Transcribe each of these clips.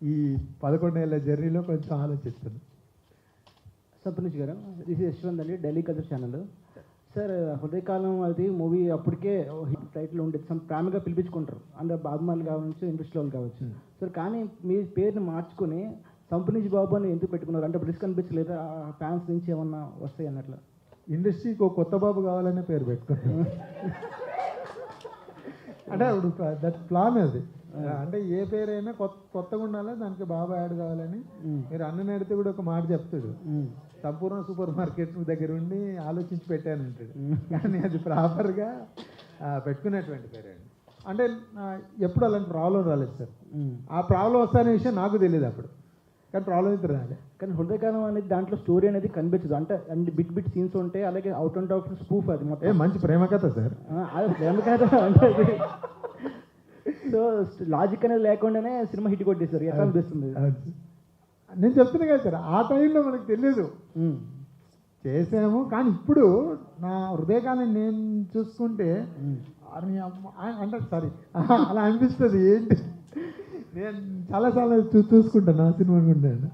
ఈ పదకొండేళ్ళ జర్నీలో కొంచెం ఆలోచిస్తున్నాను సంపనీష్ గారు దిస్ యశ్వంత్ అండి ఢిల్లీ కల్చర్ ఛానల్ సార్ హృదయకాలం అది మూవీ అప్పటికే హిట్ టైటిల్ ఉండేది. సమ్ ప్రేమగా పిలిపించుకుంటారు. అందరు అభిమానులు కావచ్చు ఇండస్ట్రీ వాళ్ళు కావచ్చు. సార్ కానీ మీ పేరుని మార్చుకొని సంపనీష్ బాబు అని ఎందుకు పెట్టుకున్నారు? అంటే రిస్క్ అనిపించలేదా ఫ్యాన్స్ నుంచి ఏమన్నా వస్తాయి అన్నట్లు? ఇండస్ట్రీకి ఒక కొత్త బాబు కావాలనే పేరు పెట్టుకున్నాను అంటే ఇప్పుడు దట్ ప్లాన్ అది. అంటే ఏ పేరైనా కొత్త కొత్తగా ఉండాలి దానికి బాబా యాడ్ కావాలని. మీరు అన్న అడిగితే కూడా ఒక మాట చెప్తాడు. సంపూర్ణ సూపర్ మార్కెట్ దగ్గర ఉండి ఆలోచించి పెట్టాను అంటాడు. కానీ అది ప్రాపర్గా పెట్టుకునేటువంటి పేరే అండి. అంటే ఎప్పుడు అలాంటి ప్రాబ్లం రాలేదు సార్. ఆ ప్రాబ్లం వస్తానే విషయం నాకు తెలియదు అప్పుడు. కానీ ప్రాబ్లం అయితే రాలే. కానీ హృదయకాలం అనేది దాంట్లో స్టోరీ అనేది కనిపించదు. అంటే అన్ని బిట్ బిట్ సీన్స్ ఉంటాయి అలాగే అవుట్ అండ్ అవుట్ స్పూఫ్ అది మొత్తం. మంచి ప్రేమ కథ సార్ ప్రేమ కథ. సో లాజిక్ అనేది లేకుండానే సినిమా హిట్ కొట్టేశారు. ఎట్లా అనిపిస్తుంది? నేను చెప్తున్నా కదా సార్ ఆ టైంలో మనకు తెలియదు. చేసాము కానీ ఇప్పుడు నా హృదయకాలం నేను చూసుకుంటే ఆ- అంటే సారీ అలా అనిపిస్తుంది ఏంటి? నేను చాలాసార్లు చూ చూసుకుంటాను ఆ సినిమా అనుకుంటాను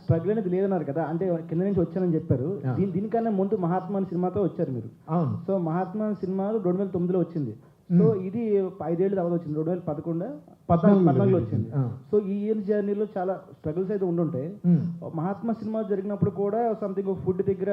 స్ట్రగుల్ అనేది లేదన్నారు కదా అంటే కింద నుంచి వచ్చానని చెప్పారు. దీని దీనికన్నా ముందు మహాత్మా అనే సినిమాతో వచ్చారు మీరు. అవును. సో మహాత్మా అనే సినిమా రెండు వేల తొమ్మిదిలో వచ్చింది. సో ఇది ఐదేళ్ళు తర్వాత వచ్చింది రెండు వేల పదకొండు పద్నాలుగులో వచ్చింది. సో ఈ ఇయర్ జర్నీలో చాలా స్ట్రగుల్స్ అయితే ఉండుంటాయి. మహాత్మా సినిమా జరిగినప్పుడు కూడా సంథింగ్ ఫుడ్ దగ్గర